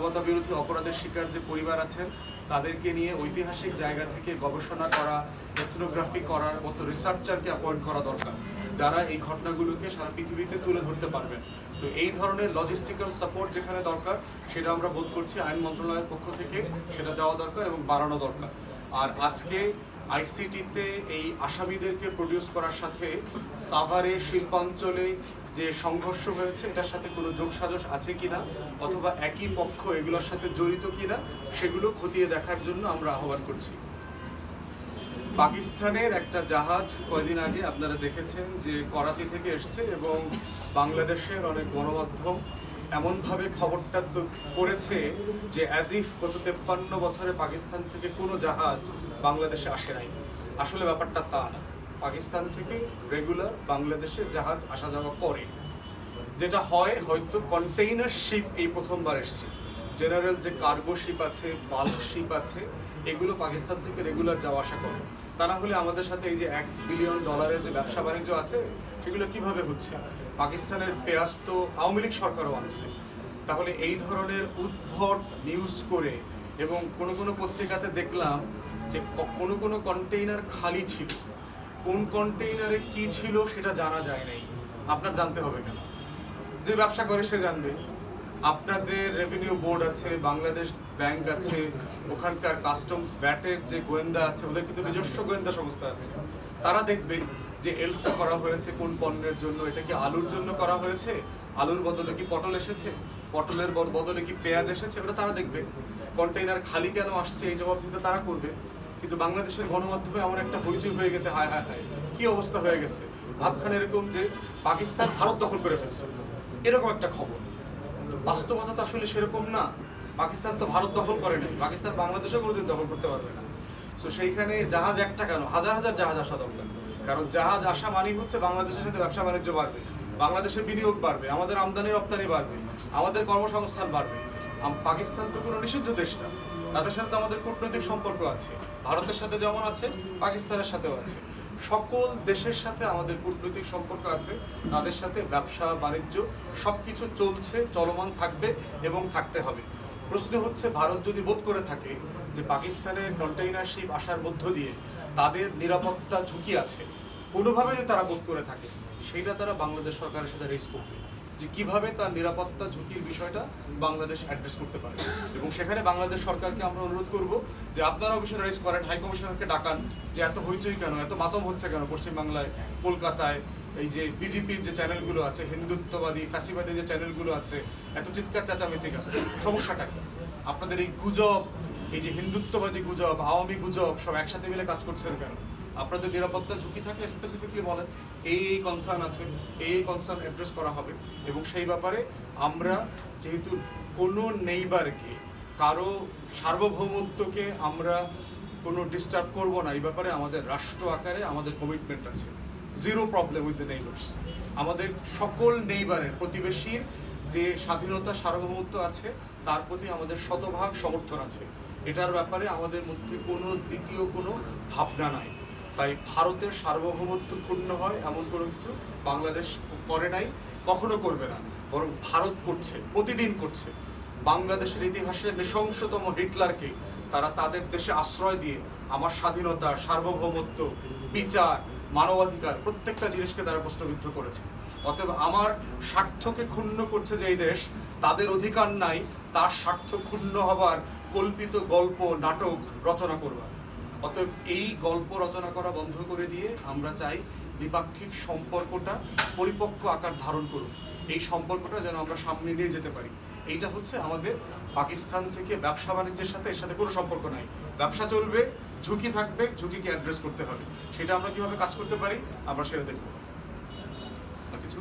মানবতা বিরোধী অপরাধের শিকার যে পরিবার আছেন, তাদেরকে নিয়ে ঐতিহাসিক জায়গা থেকে গবেষণা করা এথনোগ্রাফি করার মতো রিসার্চারকে অ্যাপয়েন্ট করা দরকার, যারা এই ঘটনাগুলোকে সারা পৃথিবীতে তুলে ধরতে পারবেন। তো এই ধরনের লজিস্টিক্যাল সাপোর্ট যেখানে দরকার, সেটা আমরা বোধ করছি আইন মন্ত্রণালয়ের পক্ষ থেকে সেটা দেওয়া দরকার এবং বাড়ানো দরকার। আর আজকে আইসিটিতে এই আসামিদেরকে প্রডিউস করার সাথে সাভারে, শিল্পাঞ্চলে যে সংঘর্ষ হয়েছে, এটার সাথে কোনো যোগসাজশ আছে কিনা অথবা একই পক্ষ এগুলোর সাথে জড়িত কিনা, সেগুলো খতিয়ে দেখার জন্য আমরা আহ্বান করছি। পাকিস্তানের একটা জাহাজ কয়দিন আগে আপনারা দেখেছেন যে করাচি থেকে এসছে এবং বাংলাদেশের অনেক গণমাধ্যম এমনভাবে খবরটা তো করেছে যে অ্যাজিফ গত তেপ্পান্ন বছরে পাকিস্তান থেকে কোনো জাহাজ বাংলাদেশে আসে নাই। আসলে ব্যাপারটা তা না। পাকিস্তান থেকে রেগুলার বাংলাদেশে জাহাজ আসা যাওয়া করে। যেটা হয় হয়তো কন্টেইনার শিপ এই প্রথমবার এসছে। জেনারেল যে কার্গো শিপ আছে বাল্ক শিপ আছে, এগুলো পাকিস্তান থেকে রেগুলার যাওয়া আসা করে। তা না হলে আমাদের সাথে এই যে এক বিলিয়ন ডলারের যে ব্যবসা বাণিজ্য আছে, সেগুলো কীভাবে হচ্ছে? পাকিস্তানের পেঁয়াজ তো আওয়ামী লীগ সরকারও আনছে। তাহলে এই ধরনের উদ্ভট নিউজ করে এবং কোনো কোনো পত্রিকাতে দেখলাম যে কোনো কোনো কন্টেইনার খালি ছিল। কোন কন্টেইনারে কি ছিল সেটা জানা যায় নাই। আপনার জানতে হবে কেন? যে ব্যবসা করে সে জানবে। আপনাদের রেভিনিউ বোর্ড আছে, বাংলাদেশ ব্যাংক আছে, ওখানকার কাস্টমস ভ্যাটের যে গোয়েন্দা আছে, ওদের কিন্তু নিজস্ব গোয়েন্দা সংস্থা আছে। তারা দেখবে যে এলসি করা হয়েছে কোন পণ্যের জন্য, এটা কি আলুর জন্য করা হয়েছে? আলুর বদলে কি পটল এসেছে? পটলের বদলে কি পেঁয়াজ এসেছে? ওটা তারা দেখবে। কন্টেইনার খালি কেন আসছে, এই জবাব কিন্তু তারা করবে। কিন্তু বাংলাদেশের গণমাধ্যমে এমন একটা হইচই হয়ে গেছে, হায় হায় হায়। কি অবস্থা হয়ে গেছে? ভাবখান এরকম যে পাকিস্তান ভারত দখল করে ফেলছে। এরকম একটা খবর। বাস্তবতা তো আসলে সেরকম না। পাকিস্তান তো ভারত দখল করে নাই। পাকিস্তান বাংলাদেশও কোনোদিন দখল করতে পারবে না। তো সেইখানে জাহাজ একটা কেন? হাজার হাজার জাহাজ আসা দরকার। কারণ জাহাজ আসা মানেই হচ্ছে বাংলাদেশের সাথে ব্যবসা বাণিজ্য বাড়বে। বাংলাদেশের বিনিয়োগ বাড়বে, আমাদের আমদানি রপ্তানি বাড়বে, আমাদের কর্মসংস্থান বাড়বে। পাকিস্তান তো কোনো নিষিদ্ধ দেশ না। তাদের সাথে আমাদের কূটনৈতিক সম্পর্ক আছে। ভারতের সাথে যেমন আছে, পাকিস্তানের সাথেও আছে। সকল দেশের সাথে আমাদের কূটনৈতিক সম্পর্ক আছে। তাদের সাথে ব্যবসা, বাণিজ্য, সবকিছু চলছে, চলমান থাকবে এবং থাকতে হবে। প্রশ্ন হচ্ছে, ভারত যদি বোধ করে থাকে যে পাকিস্তানের কন্টেইনার শিপ আসার মধ্য দিয়ে তাদের নিরাপত্তা ঝুঁকি আছে কোনোভাবে যদি তারা বোধ করে থাকে, সেটা তারা বাংলাদেশ সরকারের সাথে রেস করবে। যে কীভাবে তার নিরাপত্তা ঝুঁকির বিষয়টা বাংলাদেশ অ্যাড্রেস করতে পারে। এবং সেখানে বাংলাদেশ সরকারকে আমরা অনুরোধ করব যে আপনারা বিষয়টা রেস করেন হাই কমিশনারকে ডাকান যে এত হইচই কেন, এত মাতম হচ্ছে কেন পশ্চিমবাংলায়, কলকাতায়, এই যে বিজেপির যে চ্যানেলগুলো আছে, হিন্দুত্ববাদী, ফ্যাসিবাদী যে চ্যানেলগুলো আছে, এত চিৎকার চেঁচামেচি কেন? সমস্যাটা কি? আপনাদের এই গুজব, এই যে হিন্দুত্ববাদী গুজব, আওয়ামী গুজব, সব একসাথে মিলে কাজ করছেন কেন? আপনাদের নিরাপত্তা ঝুঁকি থাকলে স্পেসিফিকলি বলেন, এই এই কনসার্ন আছে, এই এই কনসার্ন অ্যাড্রেস করা হবে। এবং সেই ব্যাপারে আমরা যেহেতু কোনো নেইবারকে কারও সার্বভৌমত্বকে আমরা কোনো ডিস্টার্ব করব না, এই ব্যাপারে আমাদের রাষ্ট্র আকারে আমাদের কমিটমেন্ট আছে। Zero problem with the neighbours আমাদের সকল নেইবারের প্রতিবেশীর যে স্বাধীনতা, সার্বভৌমত্ব আছে, তার প্রতি আমাদের শতভাগ সমর্থন আছে। এটার ব্যাপারে আমাদের মধ্যে কোনো দ্বিতীয় কোনো ভাবনা নাই। তাই ভারতের সার্বভৌমত্ব ক্ষুণ্ণ হয় এমন কোনো কিছু বাংলাদেশ করে নাই, কখনো করবে না। বরং ভারত করছে, প্রতিদিন করছে। বাংলাদেশের ইতিহাসে নৃশংসতম হিটলারকে তারা তাদের দেশে আশ্রয় দিয়ে আমার স্বাধীনতা, সার্বভৌমত্ব, বিচার, মানবাধিকার প্রত্যেকটা জিনিসকে তারা প্রশ্নবিদ্ধ করেছে। অতএব আমার স্বার্থকে ক্ষুণ্ণ করছে যে দেশ, তাদের অধিকার নাই, তার স্বার্থ ক্ষুণ্ণ হবার কল্পিত গল্প, নাটক রচনা করবার। অতএব এই গল্প রচনা করা বন্ধ করে দিয়ে আমরা চাই দ্বিপাক্ষিক সম্পর্কটা পরিপক্ক আকার ধারণ করুক। এই সম্পর্কটা যেন আমরা সামনে নিয়ে যেতে পারি। এইটা হচ্ছে আমাদের পাকিস্তান থেকে ব্যবসা বাণিজ্যের সাথে এর সাথে কোনো সম্পর্ক নাই। ব্যবসা চলবে, ঝুঁকি থাকবে, ঝুঁকিকে অ্যাড্রেস করতে হবে। সেটা আমরা কীভাবে কাজ করতে পারি, আমরা সেটা দেখব। আর কিছু?